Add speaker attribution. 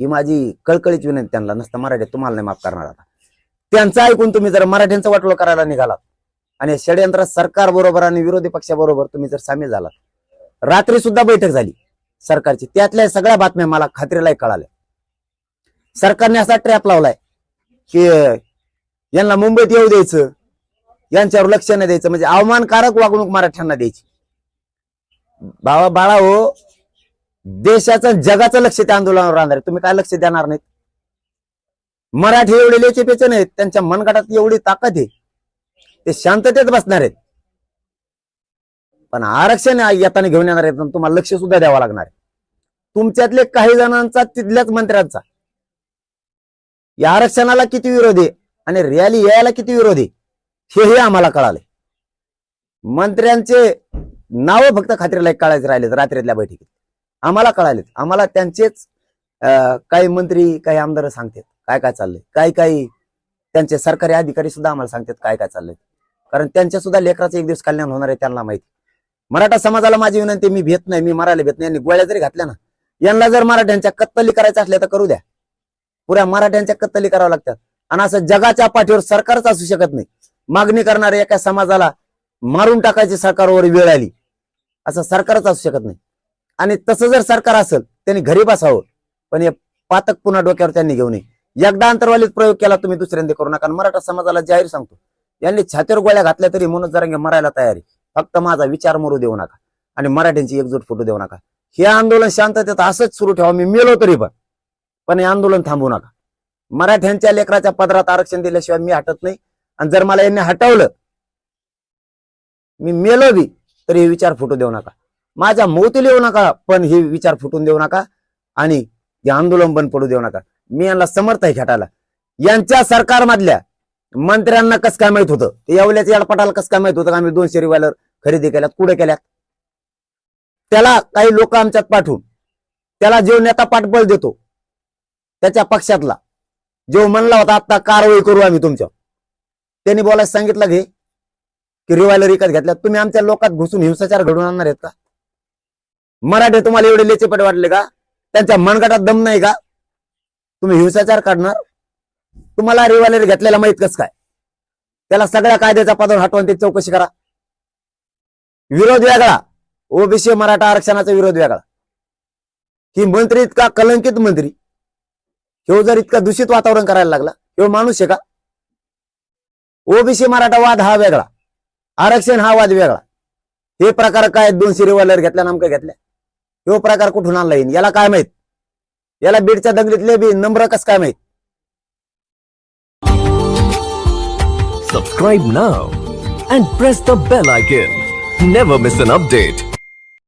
Speaker 1: ही माझी कळकळीची विनंती त्यांना. नसतं मराठी तुम्हाला नाही माफ करणार आता. त्यांचं ऐकून तुम्ही जर मराठ्यांचं वाटोळ करायला निघालात आणि षडयंत्र सरकार बरोबर आणि विरोधी पक्षाबरोबर तुम्ही जर सामील झालात. रात्री सुद्धा बैठक झाली. सरकारची. त्यातल्या सगळ्या बातम्या मला खात्रीलाही कळाल्या. सरकारने असा ट्रॅप लावलाय की यांना मुंबईत येऊ द्यायचं. यांच्यावर लक्ष नाही द्यायचं. म्हणजे अवमानकारक वागणूक मराठ्यांना द्यायची. बाबा बाळा हो देशाचं जगाचं लक्ष त्या आंदोलनावर राहणार तुम्ही काय लक्ष देणार नाहीत? मराठी एवढे लेचेपेचे नाहीत. त्यांच्या मनगटात एवढी ताकद आहे. ते शांततेत बसणार आहेत. पण आरक्षण येताना घेऊन येणार आहेत पण तुम्हाला लक्ष सुद्धा द्यावं लागणार आहे. तुमच्यातले काही जणांचा तिथल्याच मंत्र्यांचा. या आरक्षणाला किती विरोध आहे आणि रॅली यायला किती विरोध आहे हेही आम्हाला कळाले मंत्र्यांचे नाव फक्त खात्रीला एक कळायचे राहिलेत रात्रीतल्या बैठकीत. आम्हाला कळालेत. आम्हाला त्यांचेच अं, काही मंत्री काही आमदार सांगतात काय काय चाललंय. काही काही त्यांचे सरकारी अधिकारी सुद्धा आम्हाला सांगतात काय काय चाललंय. कारण त्यांच्या सुद्धा लेकराचं एक दिवस कल्याण होणार आहे त्यांना माहिती. मराठा समाजाला माझी विनंती मी भेट नाही मी मरायला भेट नाही. यांनी गोळ्या जरी घातल्या ना यांना जर मराठ्यांच्या कत्तली करायच्या असल्या तर करू द्या. पुऱ्या मराठ्यांच्या कत्तली कराव्या लागतात. आणि असं जगाच्या पाठीवर सरकारच असू शकत नाही. मागणी करणाऱ्या एका समाजाला मारून टाकायची सरकारवर वेळ आली. असं सरकारच असू शकत नाही. आणि तसं जर सरकार असेल त्यांनी घरी बसावं. पण हे पातक पुन्हा डोक्यावर त्यांनी घेऊ नये एकदा अंतर्वालीत प्रयोग केला तुम्ही दुसऱ्यांदा करू नका. मराठा समाजाला जाहीर सांगतो यांनी छातीवर गोळ्या घातल्या तरी म्हणून जरा मरायला तयारी फक्त माझा विचार मरू देऊ नका. आणि मराठ्यांची एकजूट फुटू देऊ नका. हे आंदोलन शांततेत असंच सुरू ठेवा. मी मेलो तरी पण. पण हे आंदोलन थांबवू नका. मराठ्यांच्या लेकराच्या पदरात आरक्षण दिल्याशिवाय मी हटत नाही. आणि जर मला यांनी हटवलं मी मेलो बी तरी हे विचार फुटू देऊ नका. माझ्या मोतीला लिहू नका पण हे विचार फुटून देऊ नका आणि हे आंदोलन बंद पडू देऊ नका. मी यांना समर्थ आहे खेटायला. यांच्या सरकारमधल्या मंत्र्यांना कसं काय माहीत होतं? ते यावल्याच्या याडपटाला कसं काय माहीत होतं का आम्ही दोनशे रिवायलर खरेदी केल्यात कुठे केल्यात? त्याला काही लोक आमच्यात पाठवून त्याला जो नेता पाठबळ देतो त्याच्या पक्षातला जो म्हणला होता आता कारवाई करू आम्ही तुमच्या त्यांनी बोलायला सांगितलं घे. की रिवायलर विकत घेतल्यात. तुम्ही आमच्या लोकात घुसून हिंसाचार घडवून आणणार आहेत का? मराठे तुम्हाला एवढे लेचेपट वाटले का? त्यांच्या मनगटात दम नाही का? तुम्ही हिंसाचार काढणार तुम्हाला रिवायलर घेतलेला माहीत कस काय? त्याला सगळ्या कायद्याचा पदावर हटवून त्याची चौकशी करा. विरोध वेगळा. ओबीसी मराठा आरक्षणाचा विरोध वेगळा. ही मंत्री इतका कलंकित मंत्री. ह्यो जर इतका दूषित वातावरण करायला लागला ह्यो माणूस आहे का? ओबीसी मराठा वाद हा वेगळा. आरक्षण हा वाद वेगळा. हे प्रकार काय दोनशे रिव्हॉल्वर घेतल्या नामक घेतल्या. ह्यो प्रकार कुठून आणला येईन याला काय माहीत? याला बीडच्या दंगलीतले बी नम्र कस काय माहीत?
Speaker 2: सबस्क्राईब ना and press the bell icon never miss an update